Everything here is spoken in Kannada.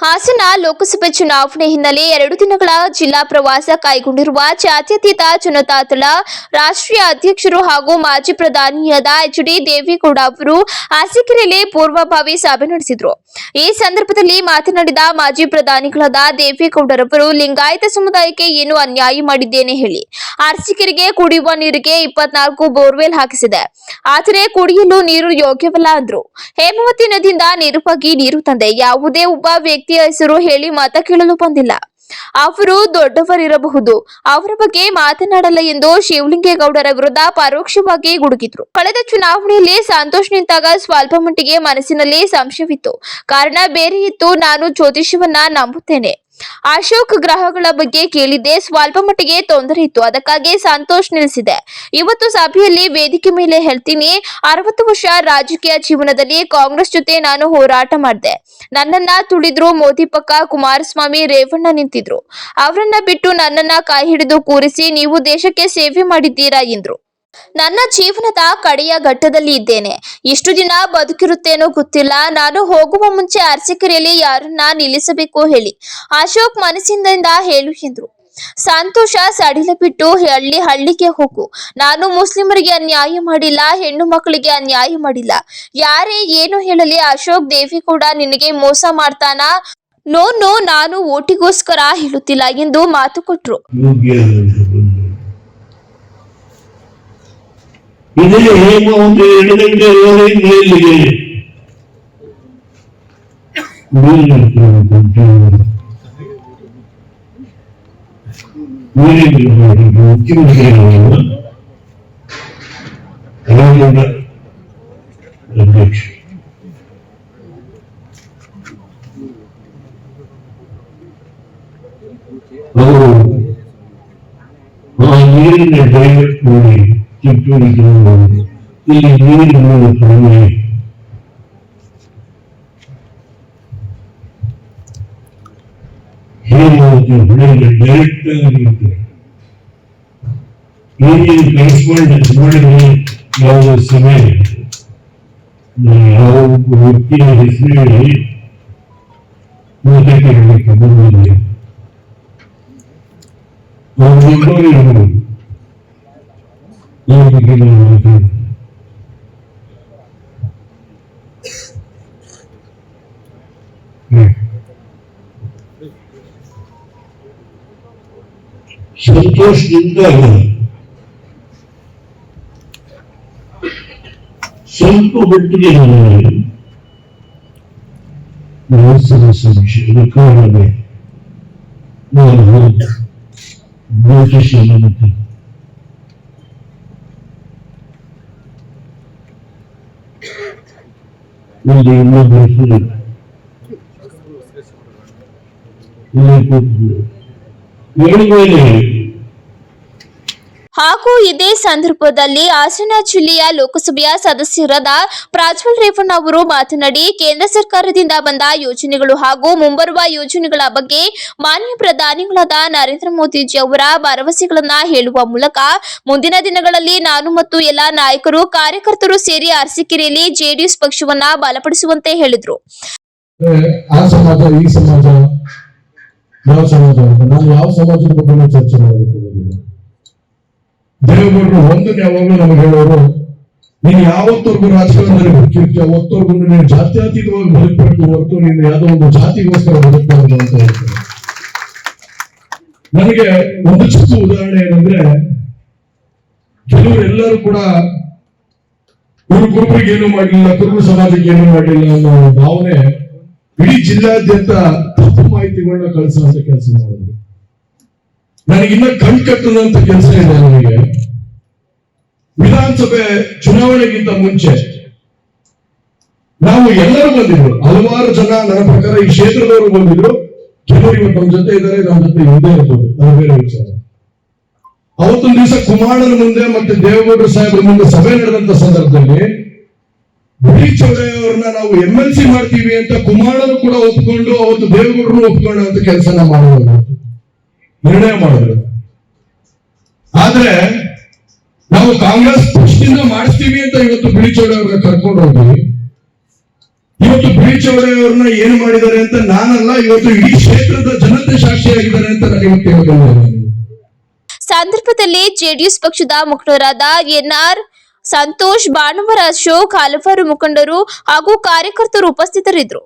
ಹಾಸನ ಲೋಕಸಭೆ ಚುನಾವಣೆ ಹಿನ್ನೆಲೆ ಎರಡು ದಿನಗಳ ಜಿಲ್ಲಾ ಪ್ರವಾಸ ಕೈಗೊಂಡಿರುವ ಜಾತ್ಯತೀತ ಜನತಾದಳ ರಾಷ್ಟ್ರೀಯ ಅಧ್ಯಕ್ಷರು ಹಾಗೂ ಮಾಜಿ ಪ್ರಧಾನಿಯಾದ ಎಚ್ ಡಿ ದೇವೇಗೌಡ ಅವರು ಹಾಸಿಕೆರೆಯಲ್ಲಿ ಪೂರ್ವಭಾವಿ ಸಭೆ ನಡೆಸಿದರು. ಈ ಸಂದರ್ಭದಲ್ಲಿ ಮಾತನಾಡಿದ ಮಾಜಿ ಪ್ರಧಾನಿಗಳಾದ ದೇವೇಗೌಡರವರು, ಲಿಂಗಾಯತ ಸಮುದಾಯಕ್ಕೆ ಏನು ಅನ್ಯಾಯ ಮಾಡಿದ್ದೇನೆ ಹೇಳಿ. ಅರಸೀಕೆರೆಗೆ ಕುಡಿಯುವ ನೀರಿಗೆ ಇಪ್ಪತ್ನಾಲ್ಕು ಬೋರ್ವೆಲ್ ಹಾಕಿಸಿದೆ. ಆದರೆ ಕುಡಿಯಲು ನೀರು ಯೋಗ್ಯವಲ್ಲ ಅಂದ್ರು. ಹೇಮಾವತಿ ನದಿಯಿಂದ ನೇರವಾಗಿ ನೀರು ತಂದೆ. ಯಾವುದೇ ಒಬ್ಬ ವ್ಯಕ್ತಿಯ ಹೆಸರು ಹೇಳಿ ಮತ ಕೇಳಲು ಬಂದಿಲ್ಲ. ಅವರು ದೊಡ್ಡವರಿರಬಹುದು. ಅವರ ಬಗ್ಗೆ ಮಾತನಾಡಲ್ಲ ಎಂದು ಶಿವಲಿಂಗೇಗೌಡರ ವಿರುದ್ಧ ಪರೋಕ್ಷವಾಗಿ ಗುಡುಗಿದ್ರು. ಕಳೆದ ಚುನಾವಣೆಯಲ್ಲಿ ಸಂತೋಷ್ ನಿಂತಾಗ ಸ್ವಲ್ಪ ಮಟ್ಟಿಗೆ ಮನಸ್ಸಿನಲ್ಲಿ ಸಂಶಯವಿತ್ತು. ಕಾರಣ ಬೇರೆ ಇತ್ತು. ನಾನು ಜ್ಯೋತಿಷ್ಯವನ್ನ ನಂಬುತ್ತೇನೆ. ಅಶೋಕ್ ಗ್ರಹಗಳ ಬಗ್ಗೆ ಕೇಳಿದ್ದೆ. ಸ್ವಲ್ಪ ಮಟ್ಟಿಗೆ ತೊಂದರೆ ಇತ್ತು. ಅದಕ್ಕಾಗಿ ಸಂತೋಷ್ ನಿಲ್ಲಿಸಿದೆ ಇವತ್ತು ಸಭೆಯಲ್ಲಿ ವೇದಿಕೆ ಮೇಲೆ ಹೇಳ್ತೀನಿ. ಅರವತ್ತು ವರ್ಷ ರಾಜಕೀಯ ಜೀವನದಲ್ಲಿ ಕಾಂಗ್ರೆಸ್ ಜೊತೆ ನಾನು ಹೋರಾಟ ಮಾಡಿದೆ. ನನ್ನನ್ನ ತುಳಿದ್ರು ಮೋದಿ ಪಕ್ಕ ಕುಮಾರಸ್ವಾಮಿ ರೇವಣ್ಣ ನಿಂತಿದ್ರು. ಅವರನ್ನ ಬಿಟ್ಟು ನನ್ನನ್ನ ಕೈ ಹಿಡಿದು ಕೂರಿಸಿ ನೀವು ದೇಶಕ್ಕೆ ಸೇವೆ ಮಾಡಿದ್ದೀರಾ ಎಂದ್ರು. ನನ್ನ ಜೀವನದ ಕಡೆಯ ಘಟ್ಟದಲ್ಲಿ ಇದ್ದೇನೆ. ಎಷ್ಟು ದಿನ ಬದುಕಿರುತ್ತೇನೋ ಗೊತ್ತಿಲ್ಲ. ನಾನು ಹೋಗುವ ಮುಂಚೆ ಅರ್ಚಕರಿಯಲ್ಲಿ ಯಾರನ್ನ ನಿಲ್ಲಿಸಬೇಕು ಹೇಳಿ. ಅಶೋಕ್ ಮನಸ್ಸಿನಿಂದ ಹೇಳು ಎಂದ್ರು. ಸಂತೋಷ ಸಡಿಲ ಬಿಟ್ಟು ಹಳ್ಳಿ ಹಳ್ಳಿಗೆ ಹೋಗು. ನಾನು ಮುಸ್ಲಿಮರಿಗೆ ಅನ್ಯಾಯ ಮಾಡಿಲ್ಲ, ಹೆಣ್ಣು ಮಕ್ಕಳಿಗೆ ಅನ್ಯಾಯ ಮಾಡಿಲ್ಲ. ಯಾರೇ ಏನು ಹೇಳಲಿ ಅಶೋಕ್ ದೇವಿ ಕೂಡ ನಿನಗೆ ಮೋಸ ಮಾಡ್ತಾನ? ನೋ ನೋ, ನಾನು ಓಟಿಗೋಸ್ಕರ ಹೇಳುತ್ತಿಲ್ಲ ಎಂದು ಮಾತು ಕೊಟ್ರು. ಯೋಗ್ಯ ಇದೇ ಹೇಮ ಒಂದು ಎರಡು ಗಂಟೆ ಏಳರಿಂದ ಇಲ್ಲಿಗೆ ಅಧ್ಯಕ್ಷ ಅವರು ಆ ನೀರಿನ ಡೈವರ್ಟ್ ಮಾಡಿ ಚಿತ್ತೂರು ಜಿಲ್ಲೆ ಇಲ್ಲಿ ನೀರಿನ ತೊಂದರೆ ಹೇಮಾವತಿ ಹೊಳೆಗೆ ಡೈರೆಕ್ಟ್ ಆಗಿ ಇರುತ್ತೆ. ನೀರಿನ ಕರೆಸ್ಪಾಂಡೆನ್ಸ್ ಮಾಡಿದ್ರೆ ಯಾವ ಸಮಯ ಯಾವ ಒಬ್ಬ ವ್ಯಕ್ತಿಯ ಹೆಸರು ಹೇಳಿ ಮತಕ್ಕೆ ಹೇಳಲಿಕ್ಕೆ ಬಂದಿದೆ ಅವರಿಬ್ಬರು ಇರಬಹುದು ಈ ಬಗ್ಗೆ ನಾವು ಮಾತಾಡೋಣ. ಹ್ಮ್. ಸಂತೋಷದಿಂದ ಸ್ವಲ್ಪ ಮಟ್ಟಿಗೆ ನನಗೆ ಮನಸ್ಸಿನ ಸಂಶಯ ಕಾರಣವೇ ನಾನು ಜ್ಯೋತಿಷ್ಯ ನಂಬುತ್ತೇನೆ ಒಂದು ಇನ್ನೊಬ್ಬ ಹೆಸರು ಇಲ್ಲೇ ಕೂತಿದ್ರು. ಹೇಳಿದ್ಮೇಲೆ ಹಾಗೂ ಇದೇ ಸಂದರ್ಭದಲ್ಲಿ ಹಾಸನ ಜಿಲ್ಲೆಯ ಲೋಕಸಭೆಯ ಸದಸ್ಯರಾದ ಪ್ರಾಜ್ವಲ್ ರೇವಣ್ಣ ಅವರು ಮಾತನಾಡಿ, ಕೇಂದ್ರ ಸರ್ಕಾರದಿಂದ ಬಂದ ಯೋಜನೆಗಳು ಹಾಗೂ ಮುಂಬರುವ ಯೋಜನೆಗಳ ಬಗ್ಗೆ ಮಾನ್ಯ ಪ್ರಧಾನಿಗಳಾದ ನರೇಂದ್ರ ಮೋದಿಜಿ ಅವರ ಭರವಸೆಗಳನ್ನು ಹೇಳುವ ಮೂಲಕ ಮುಂದಿನ ದಿನಗಳಲ್ಲಿ ನಾನು ಮತ್ತು ಎಲ್ಲ ನಾಯಕರು, ಕಾರ್ಯಕರ್ತರು ಸೇರಿ ಅರಸಿಕೆರೆಯಲ್ಲಿ ಜೆಡಿಎಸ್ ಪಕ್ಷವನ್ನ ಬಲಪಡಿಸುವಂತೆ ಹೇಳಿದ್ರು. ದೇವೇಗೌಡರು ಒಂದನ್ನು ಯಾವಾಗಲೂ ನಮಗೆ ಹೇಳೋರು, ನೀನು ಯಾವತ್ತವರೆಗೂ ರಾಜಕಾರಣದಲ್ಲಿ ಬದುಕಿರ್ತೀಯ ಅವತ್ತವರೆಗೂ ನೀನು ಜಾತ್ಯಾತೀತವಾಗಿ ಬದುಕಬೇಕು, ಹೊರತು ನೀನು ಯಾವುದೋ ಒಂದು ಜಾತಿಗೋಸ್ಕರ ಬದುಕಬಾರದು ಅಂತ ಹೇಳ್ತಾರೆ. ನನಗೆ ಒಂದು ಚಿಕ್ಕ ಉದಾಹರಣೆ ಏನಂದ್ರೆ ಕೆಲವರು ಎಲ್ಲರೂ ಕೂಡ ಇವರು ಕುರುಬರಿಗೆ ಏನು ಮಾಡಲಿಲ್ಲ ಕುರುಬ ಸಮಾಜಕ್ಕೆ ಏನು ಮಾಡಲಿಲ್ಲ ಅನ್ನೋ ಭಾವನೆ ಇಡೀ ಜಿಲ್ಲಾದ್ಯಂತ ತಪ್ಪು ಮಾಹಿತಿಗಳನ್ನ ಕಳಿಸುವಂತ ಕೆಲಸ ಮಾಡಿದ್ರು. ನನಗಿನ್ನ ಕಣ್ ಕಟ್ಟದಂತ ಕೆಲಸ ಇದೆ ನನಗೆ. ವಿಧಾನಸಭೆ ಚುನಾವಣೆಗಿಂತ ಮುಂಚೆ ನಾವು ಎಲ್ಲರೂ ಬಂದಿದ್ರು. ಹಲವಾರು ಜನ ನನ್ನ ಪ್ರಕಾರ ಈ ಕ್ಷೇತ್ರದವರು ಬಂದಿದ್ರು. ಕೆಲವರು ಇವತ್ತು ನಮ್ಮ ಜೊತೆ ಇದ್ದಾರೆ, ನಮ್ಮ ಜೊತೆ ಇಲ್ಲದೆ ಇರ್ಬೋದು. ಬೇರೆ ವಿಚಾರ. ಅವತ್ತೊಂದು ದಿವಸ ಕುಮಾರನ ಮುಂದೆ ಮತ್ತೆ ದೇವೇಗೌಡ ಸಾಹೇಬ್ರ ಮುಂದೆ ಸಭೆ ನಡೆದಂತ ಸಂದರ್ಭದಲ್ಲಿ ಬಿಳಿ ಚೌಡಯ್ಯವ್ರನ್ನ ನಾವು ಎಂ ಎಲ್ ಸಿ ಮಾಡ್ತೀವಿ ಅಂತ ಕುಮಾರನು ಕೂಡ ಒಪ್ಕೊಂಡು, ಅವತ್ತು ದೇವೇಗೌಡರು ಒಪ್ಕೊಂಡು ಅಂತ ಕೆಲಸನ ಮಾಡೋದು. ನಿರ್ಣಯ ಮಾಡಿದ್ರು. ಆದ್ರೆ ನಾವು ಕಾಂಗ್ರೆಸ್ ಪಕ್ಷದಿಂದ ಮಾಡಿಸ್ತೀವಿ ಅಂತ ಇವತ್ತು ಬಿಳಿ ಅವ್ರನ್ನ ಕರ್ಕೊಂಡು ಹೋಗಿ ಇವತ್ತು ಬೀಳ್ಚೌಡೆಯವ್ರನ್ನ ಏನು ಮಾಡಿದ್ದಾರೆ ಅಂತ ನಾನಲ್ಲ, ಇವತ್ತು ಇಡೀ ಕ್ಷೇತ್ರದ ಜನತೆ ಸಾಕ್ಷಿಯಾಗಿದ್ದಾರೆ ಅಂತ ನಾನು ಇವತ್ತು ಹೇಳ್ಕೊಂಡಿದ್ದೇನೆ ಸಂದರ್ಭದಲ್ಲಿ ಜೆಡಿಎಸ್ ಪಕ್ಷದ ಮುಖಂಡರಾದ ಎನ್ಆರ್ ಸಂತೋಷ್, ಭಾನುವಾರ ಅಶೋಕ್ ಹಲವಾರು ಮುಖಂಡರು ಹಾಗೂ ಕಾರ್ಯಕರ್ತರು ಉಪಸ್ಥಿತರಿದ್ದರು.